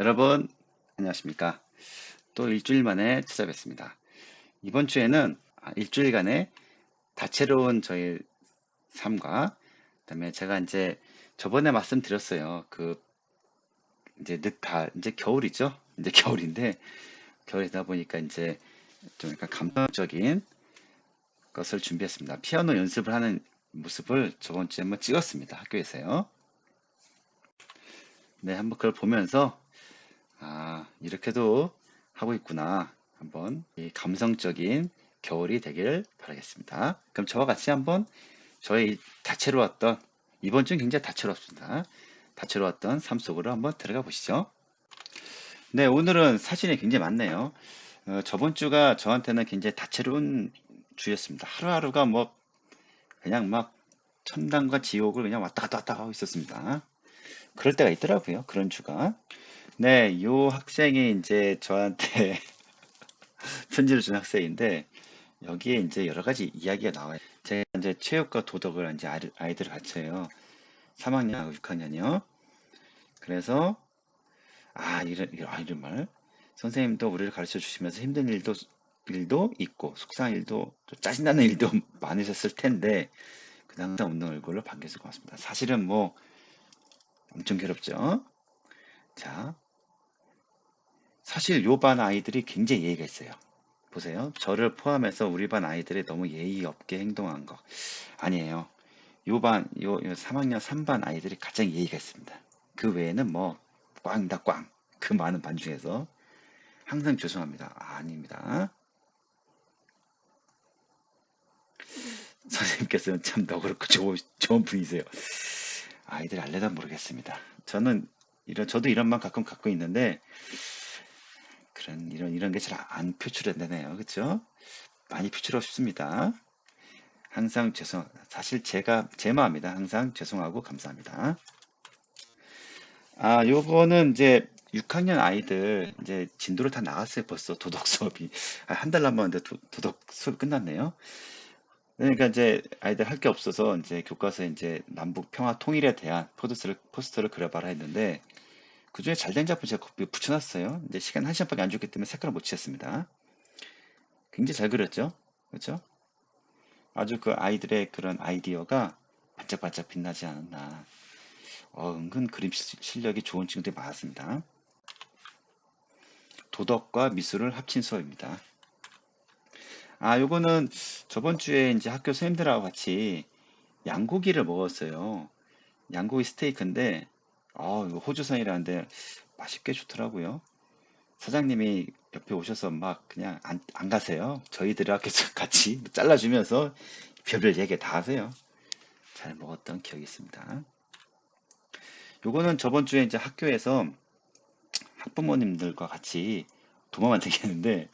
여러분, 안녕하십니까. 또 일주일 만에 찾아뵙습니다. 이번 주에는 아, 일주일간의 다채로운 저희 삶과, 그 다음에 제가 이제 저번에 말씀드렸어요. 그, 이제 늦, 다, 이제 겨울이죠. 이제 겨울인데, 겨울이다 보니까 이제 좀 약간 감성적인 것을 준비했습니다. 피아노 연습을 하는 모습을 저번 주에 한번 찍었습니다. 학교에서요. 네, 한번 그걸 보면서 아, 이렇게도 하고 있구나. 한번 이 감성적인 겨울이 되길 바라겠습니다. 그럼 저와 같이 한번 저의 다채로웠던 이번 주는 굉장히 다채롭습니다. 다채로웠던 삶 속으로 한번 들어가 보시죠. 네, 오늘은 사진이 굉장히 많네요. 어, 저번 주가 저한테는 굉장히 다채로운 주였습니다. 하루하루가 뭐 그냥 막 천당과 지옥을 그냥 왔다 갔다 왔다 하고 있었습니다. 그럴 때가 있더라고요. 그런 주가. 네, 요 학생이 이제 저한테 편지를 준 학생인데 여기에 이제 여러 가지 이야기가 나와요. 제가 이제 체육과 도덕을 이제 아이- 아이들을 가르쳐요. 3학년하고 6학년이요. 그래서 아 이런 이런 아, 이런 말 선생님도 우리를 가르쳐 주시면서 힘든 일도 일도 있고 속상한 일도 또 짜증나는 일도 많으셨을 텐데 그 항상 웃는 얼굴로 반겨서 고맙습니다. 사실은 뭐 엄청 괴롭죠. 자, 사실 요 반 아이들이 굉장히 예의가 있어요. 보세요. 저를 포함해서 우리 반 아이들이 너무 예의 없게 행동한 거 아니에요. 요 반, 요, 요 3학년 3반 아이들이 가장 예의가 있습니다. 그 외에는 뭐 꽝다 꽝. 그 많은 반 중에서 항상 죄송합니다. 아, 아닙니다. 선생님께서는 참 너그럽고 좋은, 좋은 분이세요. 아이들 알려다 모르겠습니다. 저는 이런 저도 이런 마음 가끔 갖고 있는데 그런 이런 이런 게 잘 안 표출되네요. 그렇죠? 많이 표출하고 싶습니다. 항상 죄송 사실 제가 제 마음입니다. 항상 죄송하고 감사합니다. 아, 요거는 이제 6학년 아이들 이제 진도를 다 나갔어요. 벌써 도덕 수업이 아, 한달 남았는데 도, 도덕 수업 끝났네요. 그러니까 이제 아이들 할 게 없어서 이제 교과서에 이제 남북 평화 통일에 대한 포스터를 포스터를 그려봐라 했는데 그 중에 잘 된 작품 제가 붙여놨어요. 이제 시간 한 시간밖에 안 줬기 때문에 색깔을 못 칠했습니다. 굉장히 잘 그렸죠, 그렇죠? 아주 그 아이들의 그런 아이디어가 반짝반짝 빛나지 않았나. 어, 은근 그림 시- 실력이 좋은 친구들이 많았습니다. 도덕과 미술을 합친 수업입니다. 아, 요거는 저번 주에 이제 학교 선생님들하고 같이 양고기를 먹었어요. 양고기 스테이크인데, 아, 이거 호주산이라는데 맛있게 좋더라고요. 사장님이 옆에 오셔서 막 그냥 안, 안 가세요. 저희들 학교에서 같이 잘라주면서 별별 얘기 다 하세요. 잘 먹었던 기억이 있습니다. 요거는 저번 주에 이제 학교에서 학부모님들과 같이 도마 만들기 했는데,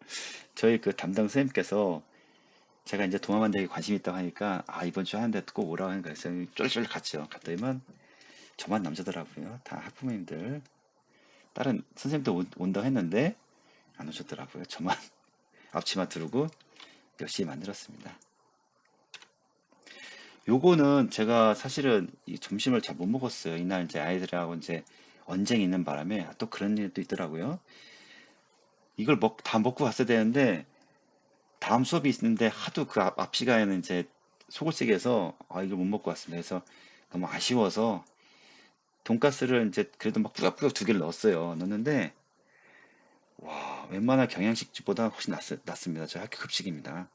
저희 그 담당 선생님께서 제가 이제 도마 만들기 관심 있다고 하니까 아 이번 주 하는데 꼭 오라고 하니까 그래서 쫄쫄 갔죠. 갔더니만 저만 남자더라고요. 다 학부모님들 다른 선생님도 온- 온다고 했는데 안 오셨더라고요. 저만 앞치마 두르고 열심히 만들었습니다. 요거는 제가 사실은 이 점심을 잘 못 먹었어요. 이날 이제 아이들하고 이제 언쟁이 있는 바람에 또 그런 일도 있더라고요. 이걸 먹, 다 먹고 갔어야 되는데 다음 수업이 있는데 하도 그 앞, 앞 시간에는 이제 속을 쓰게 해서 아 이걸 못 먹고 왔습니다. 그래서 너무 아쉬워서 돈가스를 이제 그래도 막 꾸역꾸역 두 개를 넣었어요. 넣었는데 와 웬만한 경양식집보다 훨씬 낫, 낫습니다. 저 학교 급식입니다.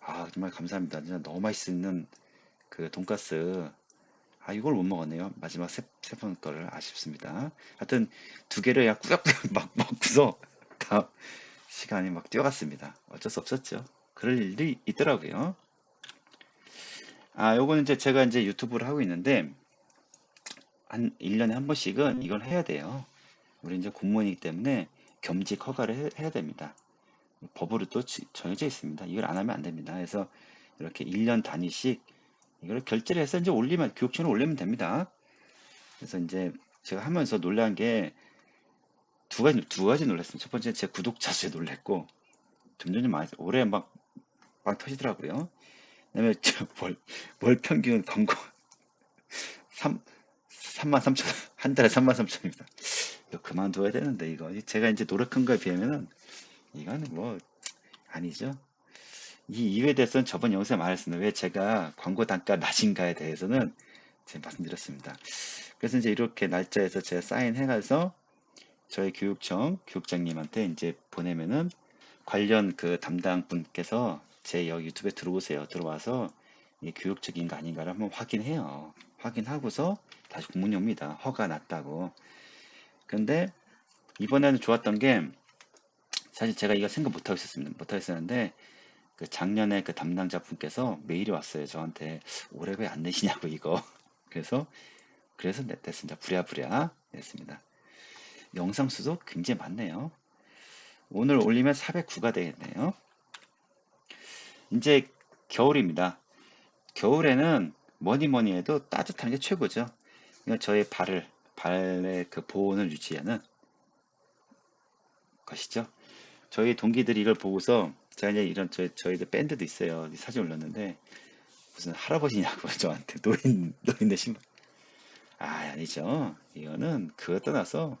아 정말 감사합니다. 진짜 너무 맛있는 그 돈가스 아 이걸 못 먹었네요. 마지막 세, 세번 거를 아쉽습니다. 하여튼 두 개를 그냥 꾸역꾸역 막 먹고서 다음 시간이 막 뛰어갔습니다. 어쩔 수 없었죠. 그럴 일이 있더라고요. 아, 요거는 이제 제가 이제 유튜브를 하고 있는데, 한 1년에 한 번씩은 이걸 해야 돼요. 우리 이제 공무원이기 때문에 겸직 허가를 해, 해야 됩니다. 법으로 또 지- 정해져 있습니다. 이걸 안 하면 안 됩니다. 그래서 이렇게 1년 단위씩 이걸 결제를 해서 이제 올리면, 교육청에 올리면 됩니다. 그래서 이제 제가 하면서 놀란 게 두 가지, 두 가지 놀랐습니다. 첫 번째, 제 구독자 수에 놀랬고, 점점 많이, 올해 막, 막 터지더라고요. 그 다음에, 저, 월, 월 평균 광고, 3, 3만 3천, 한 달에 3만 3천입니다. 이거 그만둬야 되는데 이거 제가 이제 노력한 거에 비하면은 이거는 뭐 아니죠. 이 이유에 대해서는 저번 영상에 말했습니다. 왜 제가 광고 단가 낮은가에 대해서는 제가 말씀드렸습니다. 그래서 이제 이렇게 날짜에서 제가 사인해가서 저희 교육청 교육장님한테 이제 보내면은 관련 그 담당 분께서 제 여기 유튜브에 들어오세요. 들어와서 이 교육적인 거 아닌가를 한번 확인해요. 확인하고서 다시 공문이 옵니다. 허가 났다고. 근데 이번에는 좋았던 게 사실 제가 이거 생각 못하고 있었습니다. 못하고 있었는데 그 작년에 그 담당자 분께서 메일이 왔어요. 저한테 올해 왜 안 내시냐고 이거. 그래서 그래서 냈습니다. 부랴부랴 냈습니다. 영상 수도 굉장히 많네요. 오늘 올리면 409가 되겠네요. 이제 겨울입니다. 겨울에는 뭐니 뭐니 해도 따뜻한 게 최고죠. 그러니까 저의 발을 발의 그 보온을 유지하는 것이죠. 저희 동기들이 이걸 보고서 제가 이제 이런 저희 저희들 밴드도 있어요. 사진 올렸는데 무슨 할아버지냐고 저한테 노인 노인네 신발. 아 아니죠. 이거는 그거 떠나서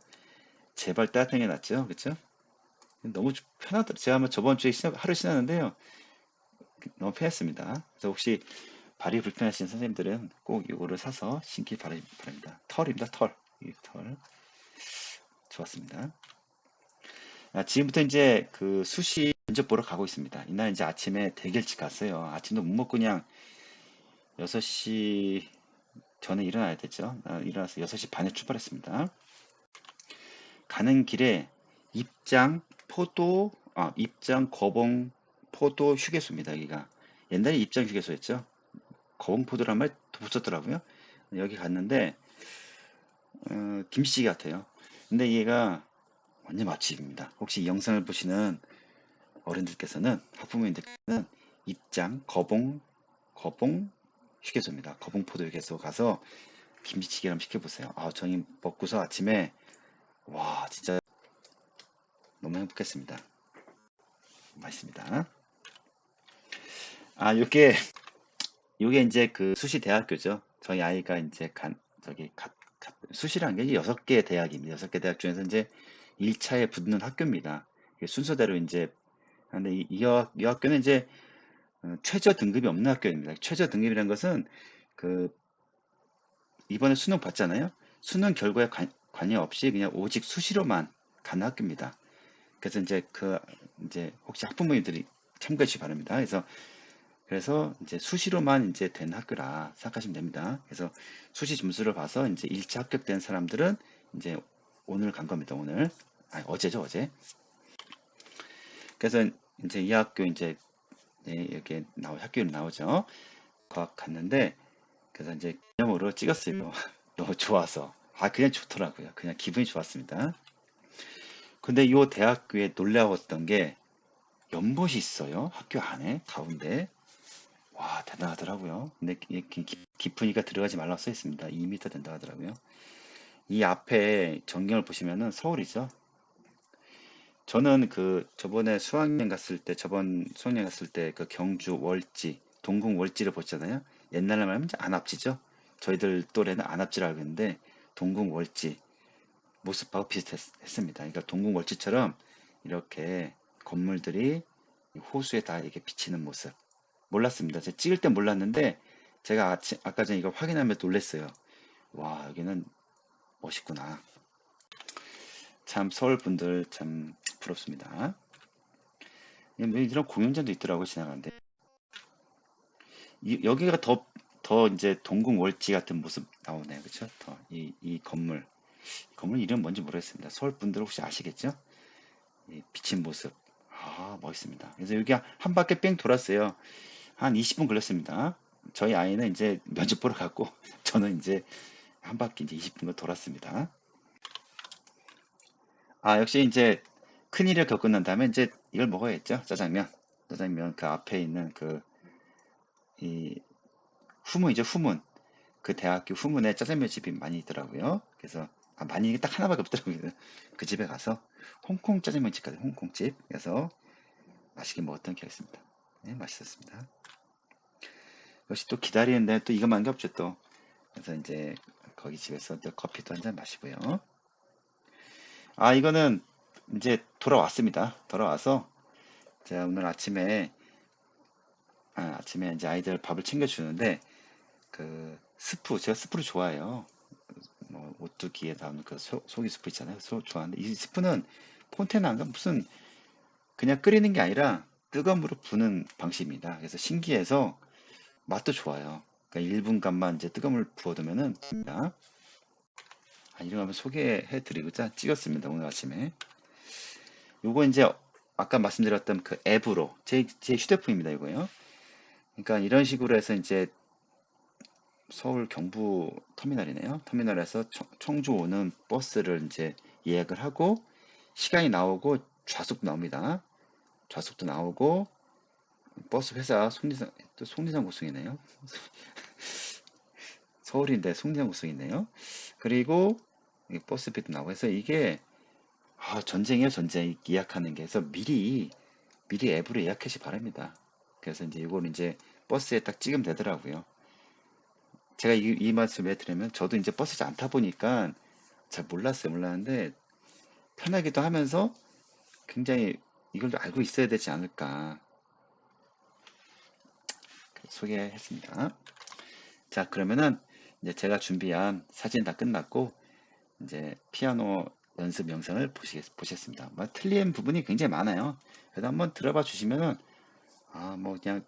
제발 따뜻한 게 낫죠. 그렇죠? 너무 편하더라고요. 제가 한번 저번 주에 하루 신었는데요. 너무 편했습니다. 그래서 혹시 발이 불편하신 선생님들은 꼭 이거를 사서 신기 바랍니다. 털입니다. 털. 이 털. 좋았습니다. 아, 지금부터 이제 그 수시 면접 보러 가고 있습니다. 이날 이제 아침에 일찍 갔어요. 아침도 못 먹고 그냥 6시 전에 일어나야 됐죠. 아, 일어나서 6시 반에 출발했습니다. 가는 길에 입장 포도 아, 입장 거봉 포도 휴게소입니다. 여기가 옛날에 입장 휴게소였죠. 거봉 포도란 말 붙었더라고요. 여기 갔는데 어, 김씨 같아요. 근데 얘가 완전 맛집입니다. 혹시 이 영상을 보시는 어른들께서는 학부모님들께서는 입장 거봉 거봉 휴게소입니다. 거봉 포도 휴게소 가서 김치찌개 한번 시켜보세요. 아, 저희 먹고서 아침에 와 진짜 너무 행복했습니다. 맛있습니다. 아, 요게 요게 이제 그 수시 대학교죠. 저희 아이가 이제 간 저기 가, 가, 수시란 게 여섯 개 대학입니다. 여섯 개 대학 중에서 이제 1차에 붙는 학교입니다. 순서대로 이제 근데 이, 이, 학, 이 학교는 이제 어, 최저 등급이 없는 학교입니다. 최저 등급이라는 것은 그 이번에 수능 봤잖아요. 수능 결과에 관, 관여 없이 그냥 오직 수시로만 가는 학교입니다. 그래서 이제 그 이제 혹시 학부모님들이 참고해 주시기 바랍니다. 그래서 그래서 이제 수시로만 이제 된 학교라 생각하시면 됩니다. 그래서 수시 점수를 봐서 이제 1차 합격된 사람들은 이제 오늘 간 겁니다. 오늘 아 어제죠 어제. 그래서 이제 이 학교 이제 네, 이렇게 나오 학교로 나오죠. 과학 갔는데 그래서 이제 기념으로 찍었어요. 너무 좋아서 아 그냥 좋더라고요. 그냥 기분이 좋았습니다. 근데 이 대학교에 놀라웠던 게 연못이 있어요. 학교 안에 가운데 와 대단하더라고요. 근데 깊으니까 들어가지 말라고 써 있습니다. 2m 된다 하더라고요. 이 앞에 전경을 보시면은 서울이죠. 저는 그 저번에 수학여행 갔을 때 저번 수학여행 갔을 때 그 경주 월지 동궁 월지를 보잖아요. 옛날에 말하면 안압지죠. 저희들 또래는 안압지라고 했는데 동궁 월지 모습하고 비슷했습니다. 그러니까 동궁 월지처럼 이렇게 건물들이 호수에 다 이렇게 비치는 모습 몰랐습니다. 제가 찍을 때 몰랐는데 제가 아침, 아까 전에 이걸 확인하면 놀랐어요. 와 여기는 멋있구나. 참 서울 분들 참 부럽습니다. 이런 공연장도 있더라고 지나가는데 이, 여기가 더 더 이제 동궁 월지 같은 모습 나오네요, 그렇죠? 더이 이 건물 건물 이름 뭔지 모르겠습니다. 서울 분들 혹시 아시겠죠? 이 비친 모습 아 멋있습니다. 그래서 여기 한 바퀴 뺑 돌았어요. 한 20분 걸렸습니다. 저희 아이는 이제 면접 보러 갔고 저는 이제 한 바퀴 이제 20분 돌았습니다. 아, 역시 이제 큰일을 겪고 난 다음에 이제 이걸 먹어야겠죠. 짜장면. 짜장면 그 앞에 있는 그, 이, 후문이죠, 후문. 그 대학교 후문에 짜장면 집이 많이 있더라고요. 그래서, 아, 많이 딱 하나밖에 없더라고요. 그 집에 가서 홍콩 짜장면 집까지 홍콩 집. 그래서 맛있게 먹었던 기억이 있습니다. 네, 맛있었습니다. 역시 또 기다리는데 또 이것만 게 없죠, 또. 그래서 이제 거기 집에서 또 커피도 한 잔 마시고요. 아, 이거는 이제 돌아왔습니다. 돌아와서 제가 오늘 아침에 아, 아침에 이제 아이들 밥을 챙겨주는데 그 스프 제가 스프를 좋아해요. 뭐 오뚜기에 나오는 그 소, 고기 스프 있잖아요. 소, 좋아하는데 이 스프는 폰테나인가 무슨 그냥 끓이는 게 아니라 뜨거운 물을 부는 방식입니다. 그래서 신기해서 맛도 좋아요. 그러니까 1분간만 이제 뜨거운 물 부어두면은 됩니다. 아, 이런 거 한번 소개해 드리고자 찍었습니다. 오늘 아침에. 요거 이제 아까 말씀드렸던 그 앱으로 제, 제 휴대폰입니다. 이거요. 그러니까 이런 식으로 해서 이제 서울 경부 터미널이네요. 터미널에서 청- 청주 오는 버스를 이제 예약을 하고 시간이 나오고 좌석도 나옵니다. 좌석도 나오고 버스 회사 속리산 또 속리산 고속이네요. 서울인데 속리산 고속이네요. 그리고 이 버스비도 나오고 해서 이게 아, 전쟁이에요, 전쟁. 예약하는 게. 그래서 미리, 미리 앱으로 예약하시 바랍니다. 그래서 이제 이걸 이제 버스에 딱 찍으면 되더라고요. 제가 이, 이 말씀 왜 드리면 저도 이제 버스 잘 안 타보니까 잘 몰랐어요. 몰랐는데 편하기도 하면서 굉장히 이걸 좀 알고 있어야 되지 않을까 소개했습니다. 자, 그러면은 이제 제가 준비한 사진 다 끝났고 이제 피아노 연습 영상을 보시겠, 보셨습니다. 뭐 틀린 부분이 굉장히 많아요. 그래도 한번 들어봐 주시면은 아, 뭐 그냥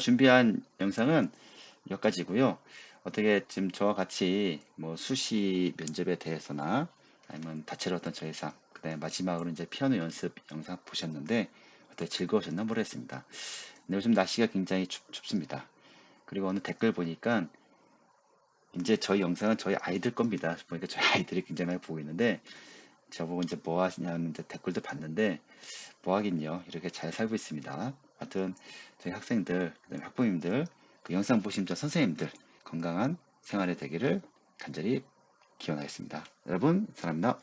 준비한 영상은 여기까지고요. 어떻게 지금 저와 같이 뭐 수시 면접에 대해서나 아니면 다채로웠던 저의 삶, 그다음에 마지막으로 이제 피아노 연습 영상 보셨는데 어떻게 즐거우셨나 모르겠습니다. 근데 요즘 날씨가 굉장히 춥, 춥습니다. 그리고 어느 댓글 보니까 이제 저희 영상은 저희 아이들 겁니다. 보니까 저희 아이들이 굉장히 많이 보고 있는데 저보고 이제 뭐 하시냐는 댓글도 봤는데 뭐 하긴요. 이렇게 잘 살고 있습니다. 하여튼 저희 학생들, 그다음에 학부모님들, 그 영상 보신 저 선생님들 건강한 생활이 되기를 간절히 기원하겠습니다. 여러분 사랑합니다.